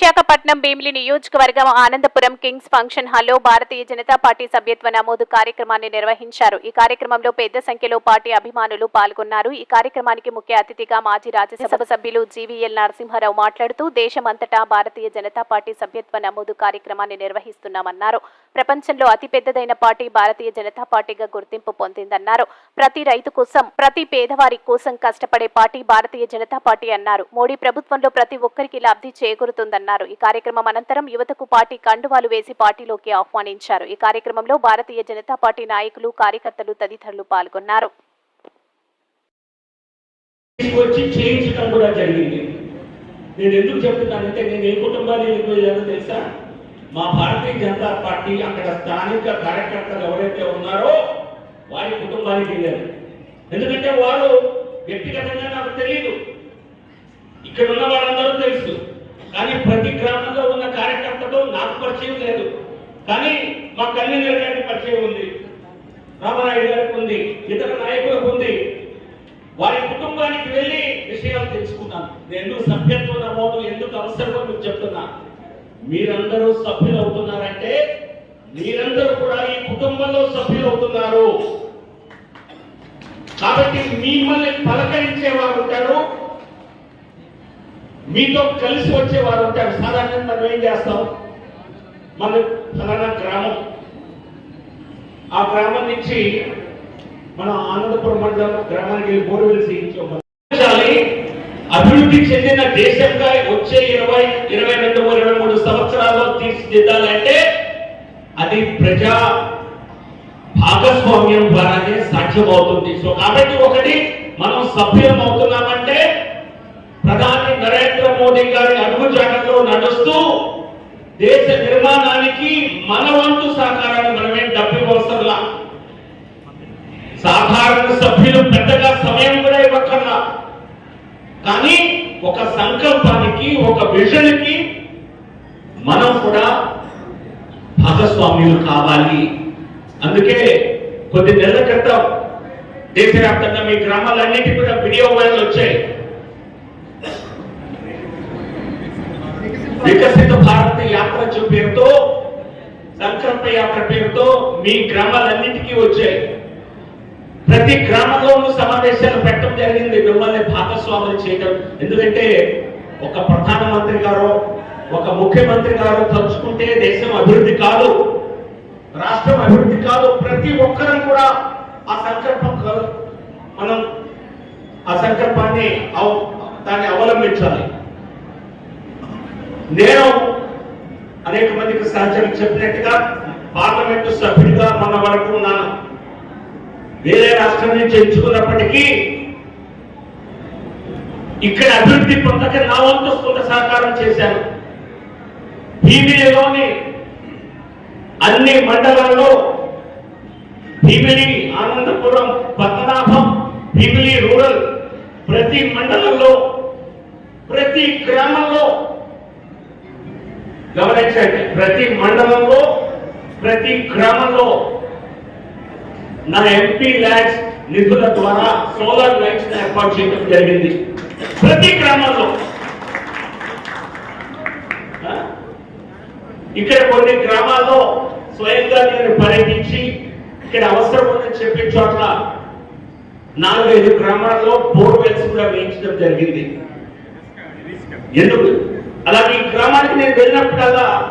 విశాఖపట్నం భీమిలి నియోజకవర్గం Anandapuram Kings function హాల్లో Bharatiya Janata party సభ్యత్వ నమోదు కార్యక్రమాన్ని నిర్వహించారు. ఈ కార్యక్రమంలో పెద్ద సంఖ్యలో పార్టీ అభిమానులు పాల్గొన్నారు. ఈ కార్యక్రమానికి ముఖ్య అతిథిగా మాజీ రాజ్యసభ సభ్యులు జీవీఎల్ నరసింహారావు మాట్లాడుతూ దేశమంతటా భారతీయ జనతా పార్టీ సభ్యత్వ నమోదు కార్యక్రమాన్ని నిర్వహిస్తున్నామన్నారు. ప్రపంచంలో అతిపెద్దదైన పార్టీ భారతీయ జనతా పార్టీగా గుర్తింపు పొందిందన్నారు. ప్రతి రైతు కోసం ప్రతి పేదవారి కోసం కష్టపడే పార్టీ భారతీయ జనతా పార్టీ అన్నారు. మోడీ ప్రభుత్వంలో ప్రతి ఒక్కరికి లబ్ధి చేకూరుతుందన్నారు. పాల్గొన్నారు ఈ కార్యక్రమం అనంతరం యువతకు పార్టీ కండువాలు వేసి పార్టీలోకి ఆహ్వానించారు. ఈ కార్యక్రమంలో భారతీయ జనతా పార్టీ నాయకులు కార్యకర్తలు తదితరులు పాల్గొన్నారు. తీసుకొచ్చి చేయించడం కూడా జరిగింది. నేను ఎందుకు చెప్తున్నానంటే నేను ఏ కుటుంబాన్ని వెళ్ళానో తెలుసా? మా భారతీయ జనతా పార్టీ అక్కడ స్థానిక కార్యకర్తలు ఎవరైతే ఉన్నారో వారి కుటుంబానికి వెళ్ళారు. ఎందుకంటే వారు వ్యక్తిగతంగా నాకు తెలియదు ఇక్కడ ఉన్న వాళ్ళందరూ తెలుసు. కానీ ప్రతి గ్రామంలో ఉన్న కార్యకర్తతో నాకు పరిచయం లేదు. కానీ మా కళ్యాణ్ గారికి పరిచయం ఉంది. రామనాయుడు గారికి ఉంది. ఇతర నాయకులకు ఉంది. వారి కుటుంబానికి వెళ్ళి విషయాలు తెలుసుకున్నాను. నేను సభ్యత్వ నమోదు ఎందుకు అవసరమో మీకు చెప్తున్నా. మీరందరూ సభ్యులు అవుతున్నారంటే మీరందరూ కూడా ఈ కుటుంబంలో సభ్యులు అవుతున్నారు. కాబట్టి మిమ్మల్ని పలకరించేవారు ఉంటారు మీతో కలిసి వచ్చేవారు ఉంటారు సాధారణంగా మనం ఏం చేస్తాం? మన ఫలానా గ్రామం. ఆ గ్రామం నుంచి మన ఆనందపురం మండలం గ్రామానికి వెళ్ళి బోర్వెల్ చేయించాలి అభివృద్ధి చెందిన దేశంగా వచ్చే ఇరవై ఇరవై రెండు ఇరవై మూడు సంవత్సరాల్లో తీర్చిదిద్దాలంటే అది ప్రజా భాగస్వామ్యం ద్వారానే సాధ్యమవుతుంది. సో కాబట్టి ఒకటి మనం సభ్యం అవుతున్నామంటే మోదీ గారి నడుస్తూ దేశ నిర్మాణానికి మన వంతు సహకారాన్ని మనమే డబ్బు అవసరంలా సాధారణ సభ్యులు పెద్దగా సమయం కూడా ఇవ్వక్కర్లా? కానీ ఒక సంకల్పానికి ఒక విజన్కి మనం కూడా భాగస్వామ్యులు కావాలి. అందుకే కొద్ది నెలల క్రితం దేశవ్యాప్తంగా మీ గ్రామాలన్నిటి కూడా వీడియో వైరల్ వచ్చాయి. యాత్ర పేరుతో సంకల్ప యాత్ర పేరుతో మీ గ్రామాలన్నిటికీ వచ్చాయి. ప్రతి గ్రామంలోనూ సమావేశాలు పెట్టడం జరిగింది. మిమ్మల్ని భాగస్వాములు చేయడం ఎందుకంటే ఒక ప్రధానమంత్రి గారు ఒక ముఖ్యమంత్రి గారు తలుచుకుంటే దేశం అభివృద్ధి కాదు. రాష్ట్రం అభివృద్ధి కాదు. ప్రతి ఒక్కరం కూడా ఆ సంకల్పం మనం ఆ సంకల్పాన్ని దాన్ని అవలంబించాలి. నేను అనేక మందికి సాధ్యం చెప్పినట్టుగా పార్లమెంటు సభ్యుడిగా మన వరకు ఉన్నాను వేరే రాష్ట్రం నుంచి ఎంచుకున్నప్పటికీ ఇక్కడ అభివృద్ధి పొందక నా వంతు సొంత సహకారం చేశాను. భీమిలిలోని అన్ని మండలాల్లో భీమిలి ఆనందపురం పద్మనాభం భీమిలి రూరల్ ప్రతి మండలంలో ప్రతి గ్రామంలో గమనించండి ప్రతి మండలంలో ప్రతి గ్రామంలో నా ఎంపీ ల్యాండ్స్ నిధుల ద్వారా సోలార్ లైట్స్ ఏర్పాటు చేయడం జరిగింది. ప్రతి గ్రామంలో. ఇక్కడ కొన్ని గ్రామాల్లో స్వయంగా నేను పర్యటించి ఇక్కడ అవసరం ఉందని చెప్పిన చోట్ల నాలుగైదు గ్రామాల్లో బోర్వెల్స్ కూడా వేయించడం జరిగింది. ఎందుకు? అలాగే ఈ గ్రామానికి నేను వెళ్ళినప్పుడల్లా